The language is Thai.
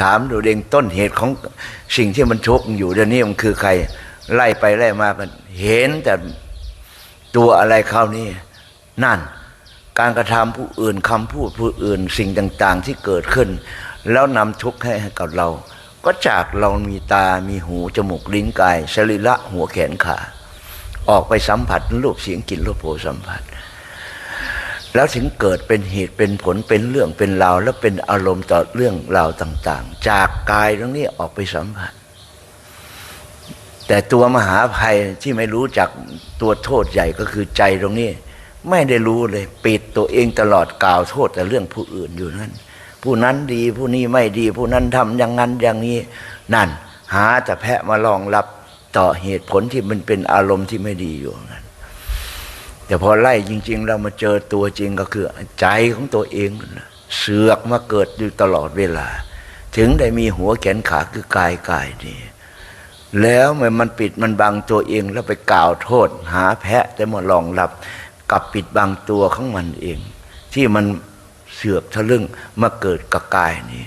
ถามดูเองต้นเหตุของสิ่งที่มันทุกข์อยู่เดี๋ยวนี้มันคือใคร ไล่ไปไล่มากันเห็นแต่ตัวอะไรเข้านี่นั่น การกระทำผู้อื่นคำพูดผู้อื่นสิ่งต่าง ๆ ที่เกิดขึ้น แล้วนำทุกข์ให้กับเรา ก็จากเรามีตามีหูจมูกลิ้นกายสรีระหัวแขนขาออกไปสัมผัสรูปเสียงกลิ่นรสโผสัมผัส แล้วถึงเกิดเป็นเหตุเป็นผลเป็นเรื่องเป็นราวแล้วเป็นอารมณ์ต่อเรื่องราวต่าง ๆ จากกายตรงนี้ออกไปสัมผัส แต่ตัวมหาภัยที่ไม่รู้จักตัวโทษใหญ่ก็คือใจตรงนี้ ไม่ได้รู้เลย ปิดตัวเองตลอดกล่าวโทษแต่เรื่องผู้อื่นอยู่นั่นผู้นั้นดีผู้นี้ไม่ดี ผู้นั้นทำอย่างนั้นอย่างนี้ นั่น หาแต่แพะมารองรับต่อเหตุผลที่มันเป็นอารมณ์ที่ไม่ดีอยู่นั้น แต่พอไล่จริง ๆ เรามาเจอตัวจริงก็คือใจของตัวเองเสือกมาเกิดอยู่ตลอดเวลา ถึงได้มีหัวแขนขาคือกายกายนี่แล้วเมื่อมันปิดมันบังตัวเองแล้วไปกล่าวโทษ หาแพะแต่มารองรับกับปิดบังตัวของมันเอง ที่มันเสือกทะลึ่งมาเกิดกับกายนี้